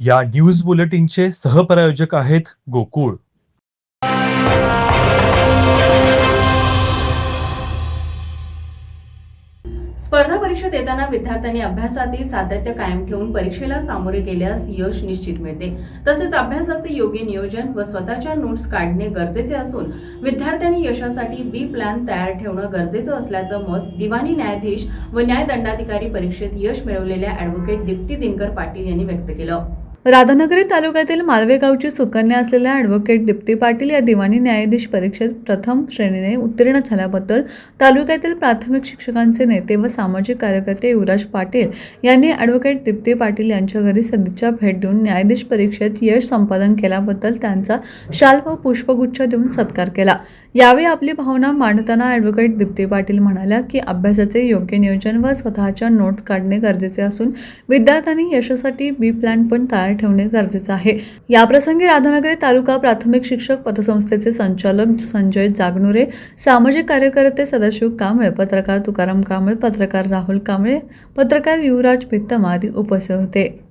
या न्यूज बुलेटिनचे सहप्रायोजक आहेत गोकुळ. स्पर्धा परीक्षा देताना विद्यार्थ्यांनी अभ्यासातील सातत्य कायम ठेवून परीक्षेला सामोरे गेल्यास यश निश्चित मिळते. तसेच अभ्यासाचे योग्य नियोजन व स्वतःच्या नोट्स काढणे गरजेचे असून विद्यार्थ्यांनी यशासाठी बी प्लॅन तयार ठेवणं गरजेचं असल्याचं मत दिवाणी न्यायाधीश व न्यायदंडाधिकारी परीक्षेत यश मिळवलेल्या ॲडव्होकेट दीप्ती दिनकर पाटील यांनी व्यक्त केलं. राधानगरी तालुक्यातील मालवेगावची सुकन्या असलेल्या ॲडव्होकेट दीप्ती पाटील या दिवाणी न्यायाधीश परीक्षेत प्रथम श्रेणीने उत्तीर्ण झाल्याबद्दल तालुक्यातील प्राथमिक शिक्षकांचे नेते व सामाजिक कार्यकर्ते युवराज पाटील यांनी ॲडव्होकेट दीप्ती पाटील यांच्या घरी सदिच्छा भेट देऊन न्यायाधीश परीक्षेत यश संपादन केल्याबद्दल त्यांचा शाल व पुष्पगुच्छ देऊन सत्कार केला. यावेळी आपली भावना मांडताना ॲडव्होकेट दीप्ती पाटील म्हणाल्या की अभ्यासाचे योग्य नियोजन व स्वतःच्या नोट्स काढणे गरजेचे असून विद्यार्थ्यांनी यशासाठी बी प्लॅन पण तयार ठेवणे गरजेचे आहे. याप्रसंगी राधानगरी तालुका प्राथमिक शिक्षक पतसंस्थेचे संचालक संजय जागनुरे सामाजिक कार्यकर्ते सदाशिव कांबळे पत्रकार तुकाराम कांबळे पत्रकार राहुल कांबळे पत्रकार युवराज भित्तम आदी उपस्थित होते.